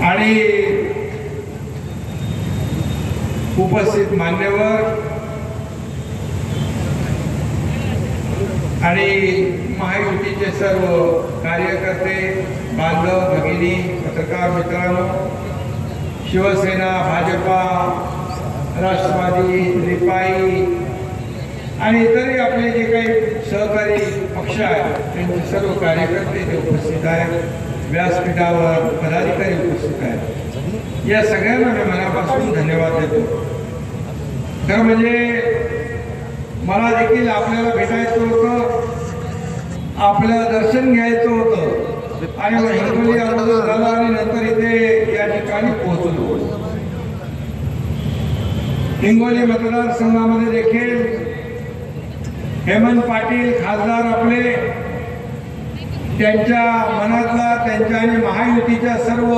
आणि उपस्थित मान्यवर आणि महायुतीचे सर्व कार्यकर्ते बांधव भगिनी पत्रकार मित्रांनो शिवसेना भाजपा राष्ट्रवादी रिपाई आणि इतरही आपले जे काही सहकारी पक्ष आहेत त्यांचे सर्व कार्यकर्ते ते उपस्थित आहेत. व्यासपीठावर पदाधिकारी उपस्थित आहेत. या सगळ्यांना मी मनापासून धन्यवाद देतो. खरं म्हणजे मला देखील आपल्याला भेटायचं होतं आपल्याला दर्शन घ्यायचं होतं आणि हिंगोली अगोदर झालं आणि नंतर इथे या ठिकाणी पोहोचलो. हिंगोली मतदारसंघामध्ये देखील हेमंत पाटील खासदार आपले त्यांच्या मनातला त्यांच्या आणि महायुतीच्या सर्व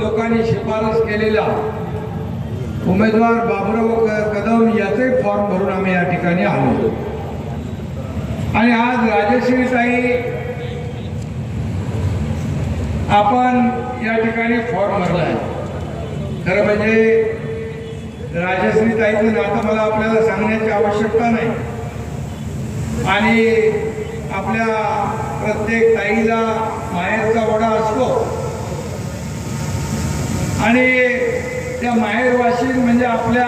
लोकांनी शिफारस केलेला उमेदवार बाबुराव कदम याचे फॉर्म भरून आम्ही या ठिकाणी आलो. आणि आज राजश्रीताई आपण या ठिकाणी फॉर्म भरलाय खरं म्हणजे राजश्रीताईचं नातं मला आपल्याला सांगण्याची आवश्यकता नाही. आणि आपल्या प्रत्येक ताईला माहेरचा वडा असतो. आणि त्या माहेरवाशी म्हणजे आपल्या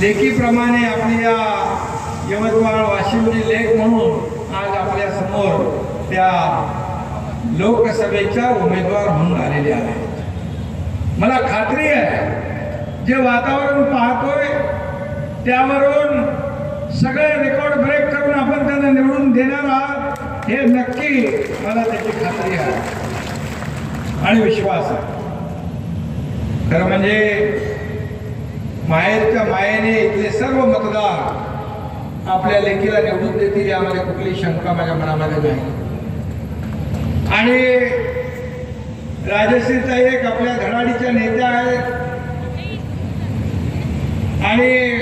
लेखीप्रमाणे आपली या यवतमाळ वाशिमची लेख म्हणून आज आपल्यासमोर त्या लोकसभेच्या उमेदवार म्हणून आलेले आहेत. मला खात्री आहे जे वातावरण पाहतोय त्यावरून सगळे रेकॉर्ड ब्रेक करून आपण त्यांना निवडून देणार आहात हे नक्की मला त्याची खात्री आहे. आणि विश्वास आहे. खरं म्हणजे माहेरच्या मायेने इथले सर्व मतदार आपल्या लेखीला निवडून देतील यामध्ये कुठली शंका माझ्या मनामध्ये नाही. आणि राजश्रीता एक आपल्या धडाडीच्या नेत्या आहेत. आणि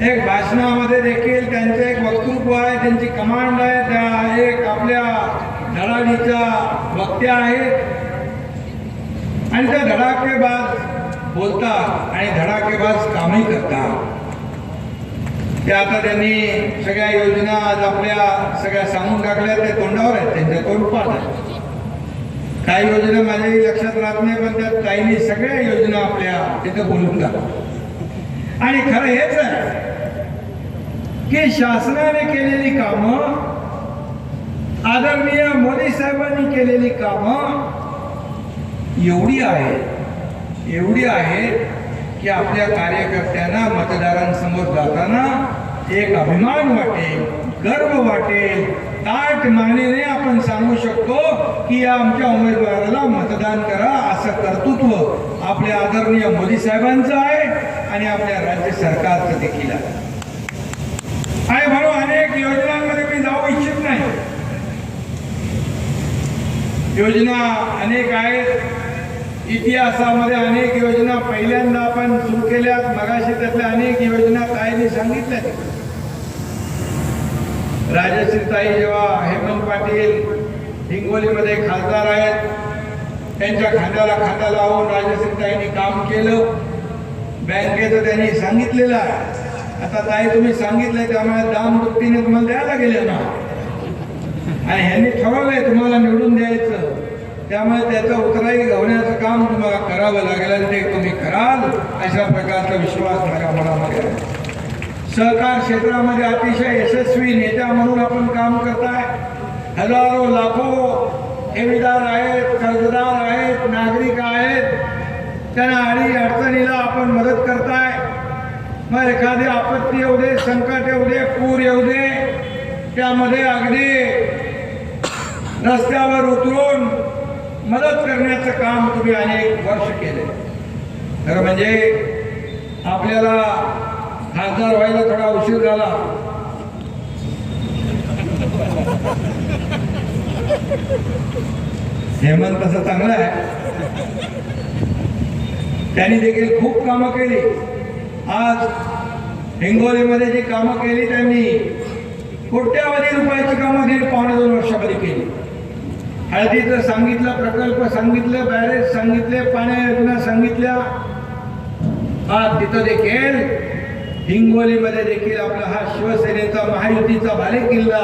एक भाषणामध्ये देखील त्यांचं एक वक्तृत्व आहे त्यांची कमांड आहे त्या एक आपल्या धडाडीच्या वक्त्या आहेत. आणि त्या धडाकेबाज बोलतात आणि धडाकेबाज कामही करतात. ते आता त्यांनी सगळ्या योजना आज आपल्या सगळ्या सांगून टाकल्या ते तोंडावर आहेत त्यांच्या तोंडपाठ आहे. काही योजना माझ्याही लक्षात राहत नाही पण त्यात काहींनी सगळ्या योजना आपल्या तिथं बोलून टाकल्या. आणि खरं हेच आहे की शासनाने केलेली कामं आदरणीय मोदी साहेबांनी केलेली कामं एवढी आहे एवढी आहे की आपल्या कार्यकर्त्यांना मतदारांसमोर जाताना एक अभिमान वाटेल गर्व वाटेल. ताट मानेने आपण सांगू शकतो की या आमच्या उमेदवाराला मतदान करा असं कर्तृत्व आपल्या आदरणीय मोदी साहेबांचं आहे आणि आपल्या राज्य सरकारचं देखील आहे. आणि म्हणून अनेक योजनांमध्ये मी जाऊ इच्छित नाही. योजना अनेक आहेत. इतिहासामध्ये अनेक योजना पहिल्यांदा आपण सुरू केल्यात. मगाशी त्यातल्या अनेक योजना कायदे सांगितल्या राजश्रीताई जेव्हा हेमंत पाटील हिंगोलीमध्ये खासदार आहेत त्यांच्या खांद्याला खांदा लावून राजश्रीताईंनी काम केलं. बँकेचं त्यांनी सांगितलेलं आहे. आता ताई तुम्ही सांगितलंय त्यामुळे दाम दुपटीने तुम्हाला द्यायला गेले ना. आणि ह्यांनी ठरवलंय तुम्हाला निवडून द्यायचं. त्यामुळे त्याचं उतराई गवण्याचं काम तुम्हाला करावं लागेल आणि ते तुम्ही कराल अशा प्रकारचा विश्वास माझ्या मनामध्ये आहे. सहकार क्षेत्रामध्ये अतिशय यशस्वी नेत्या म्हणून आपण काम करताय. हजारो लाखो ठेवीदार आहेत कर्जदार आहेत नागरिक आहेत. त्यांना अडी अडचणीला आपण मदत करताय. मग एखादी आपत्ती येऊ दे संकट येऊ दे पूर येऊ दे त्यामध्ये अगदी रस्त्यावर उतरून मदत करण्याचं काम तुम्ही अनेक वर्ष केले खरं म्हणजे आपल्याला खासदार व्हायला थोडा उशीर झाला. हेमंत तसं चांगलं आहे? त्यांनी देखील खूप कामं केली. आज हिंगोलीमध्ये जी कामं केली त्यांनी कोट्यावधी रुपयाची कामं दीड पावणे दोन वर्षामध्ये केली. हळदीचं सांगितलं प्रकल्प सांगितलं बॅरेज सांगितले पाण्या योजना सांगितल्या. आज तिथं देखील हिंगोलीमध्ये देखील आपला हा शिवसेनेचा महायुतीचा बालेकिल्ला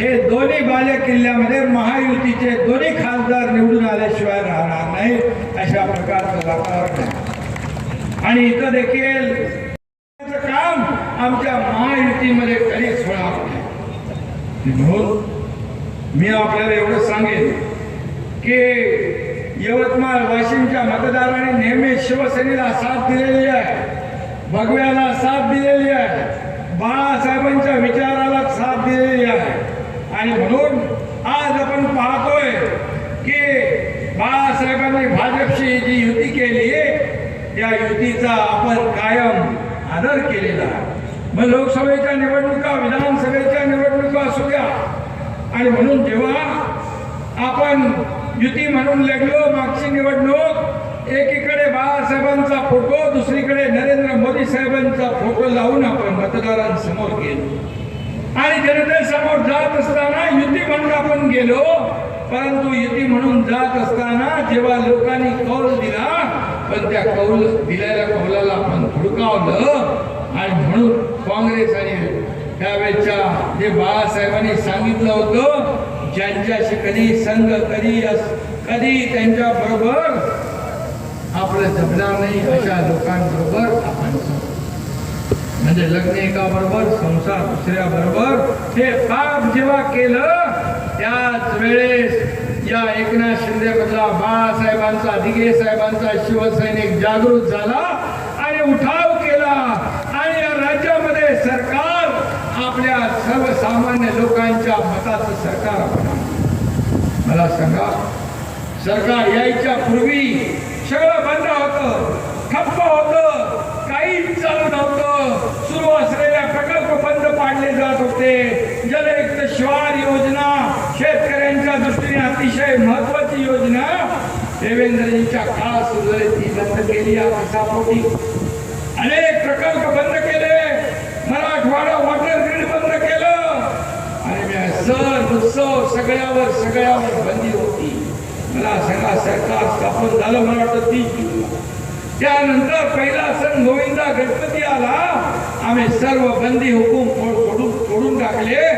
हे दोन्ही बाले किल्ल्यामध्ये महायुतीचे दोन्ही खासदार निवडून आल्याशिवाय राहणार नाही अशा प्रकारचं वातावरण आहे. आणि इथं देखील काम आमच्या महायुतीमध्ये कधीच होणार नाही. म्हणून मी आपल्याला एवढं सांगेन की यवतमाळ वाशिमच्या मतदाराने नेहमी शिवसेनेला साथ दिलेली आहे. भगव्याला साथ दिलेली आहे. बाळासाहेबांच्या विचाराला साथ दिलेली आहे. आणि म्हणून आज आपण पाहतोय की बाळासाहेबांनी भाजपशी जी युती केली त्या युतीचा आपण कायम आदर केलेला आहे. मग लोकसभेच्या निवडणुका विधानसभेच्या निवडणुका असू द्या. आणि म्हणून जेव्हा आपण युती म्हणून लागलो मागची निवडणूक एकीकडे बाळासाहेबांचा फोटो दुसरीकडे नरेंद्र मोदी साहेबांचा फोटो लावून आपण मतदारांसमोर गेलो. आणि जनतेसमोर जात असताना युती म्हणून आपण गेलो परंतु युती म्हणून जात असताना जेव्हा लोकांनी कौल दिला पण त्या कौल दिलेल्या कौलाला आपण हुडकावलं. आणि म्हणून काँग्रेस आणि त्यावेळेच्या जे बाळासाहेबांनी सांगितलं होतं ज्यांच्याशी कधी संघ कधी कधी त्यांच्या बरोबर आपलं जमणार नाही अशा लोकांबरोबर आपण म्हणजे लग्न एका बरोबर संसार दुसऱ्या बरोबर हे पाप जेव्हा केलं त्याच वेळेस या एकनाथ शिंदे मधला बाळासाहेबांचा दिघे साहेबांचा शिवसैनिक जागृत झाला आणि उठाव केला आणि या राज्यामध्ये सरकार आपल्या सर्वसामान्य लोकांच्या मताचं सरकार आपण मला सांगा सरकार यायच्या पूर्वी सगळं बंद होतं. ठप्प होतं. काहीच चालू नव्हतं. सुरू असलेल्या प्रकल्प बंद पाडले जात होते. जलयुक्त शिवार योजना शेतकऱ्यांच्या दृष्टीने अतिशय महत्वाची योजना. देवेंद्रजींच्या काळात सुरू ती बंद केली. पोटी अनेक प्रकल्प बंद केले. मराठवाडा वॉटर ग्रीड बंद केलं. आणि सण उत्सव सगळ्यावर सगळ्यावर बंदी होती. मला सांगा सरकार स्थापन झालं मला वाटतं तीस जूनला त्यानंतर पहिला सण गोविंदा गणपती आला. आम्ही सर्व बंदी हुकूम फोड- फोडून फोडून टाकले.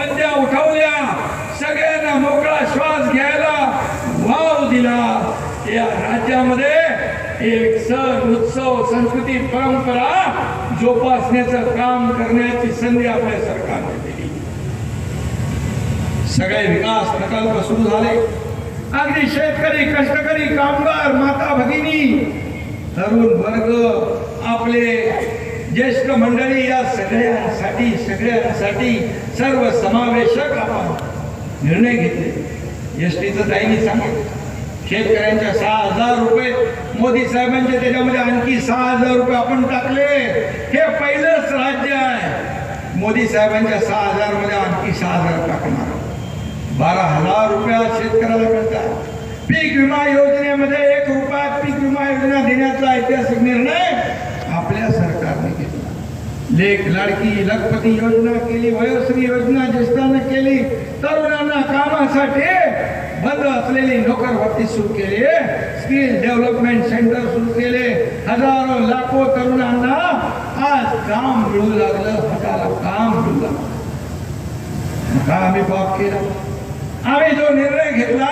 बंद्या उठवल्या. सगळ्यांना मोकळा श्वास घ्यायला वाव दिला. या राज्यामध्ये एक सण उत्सव संस्कृती परंपरा जोपासण्याचं काम करण्याची संधी आपल्या सरकारने दिली. सगळे विकास प्रकल्प सुरू झाले. अगदी शेतकरी कष्टकरी कामगार माता भगिनी तरुण वर्ग आपले ज्येष्ठ मंडळी या सगळ्यांसाठी सगळ्यांसाठी सर्व समावेशक आपण निर्णय घेतले. एस टीचं ताईंनी सांगितलं. शेतकऱ्यांच्या सहा हजार रुपये मोदी साहेबांचे त्याच्यामध्ये आणखी सहा हजार रुपये आपण टाकले. हे पहिलंच राज्य आहे. मोदी साहेबांच्या सहा हजारमध्ये आणखी सहा हजार टाकणार बारा हज़ार रुपयात शेतकऱ्याला मिळतात. पीक विमा योजनेमध्ये एक रुपयात पीक विमा योजना देण्याचा ऐतिहासिक निर्णय आपल्या सरकारने घेतला. लेख लाडकी लखपती योजना केली, वयोश्री योजना ज्येष्ठांना केली, तरुणांना कामासाठी बंद असलेली नोकर भरती सुरू केली, स्किल डेव्हलपमेंट सेंटर सुरू केले, हजारो लाखो तरुणांना आज काम मिळू लागलं, हाताला काम मिळू लागलं. का आम्ही बाप केला? आम्ही जो निर्णय घेतला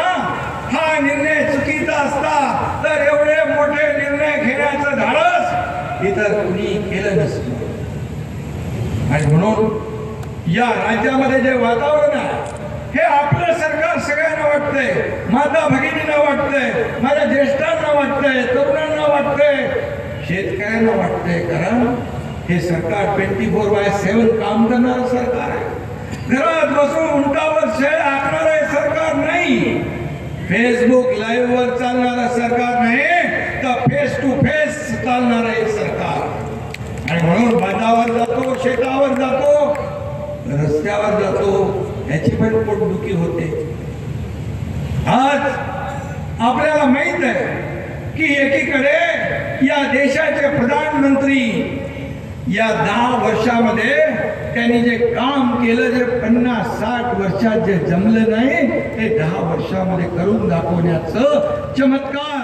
हा निर्णय चुकीचा असता तर एवढे मोठे निर्णय घेण्याचं धाडस इतर कुणी केलं नसतं. आणि म्हणून या राज्यामध्ये जे वातावरण आहे हे आपलं सरकार सगळ्यांना वाटतंय माता भगिनींना वाटतंय माझ्या ज्येष्ठांना वाटतंय तरुणांना वाटतंय शेतकऱ्यांना वाटतंय कारण हे सरकार ट्वेंटी फोर बाय सेवन काम करणारं सरकार आहे. घरात बसून उंटावर शेळ आखणारं हे सरकार नाही फेसबुक लाईव्ह वर चालणार सरकार नाही तर फेस टू फेस चालणार आहे सरकार. आणि म्हणून बाजावर जातो शेतावर जातो रस्त्यावर जातो याची पण पोटदुखी होते. आज आपल्याला माहीत आहे की एकीकडे या देशाचे प्रधानमंत्री या दहा वर्षामध्ये त्यांनी जे काम केलं जे पन्नास साठ वर्षात जे जमलं नाही ते दहा वर्षामध्ये करून दाखवण्याचं चमत्कार.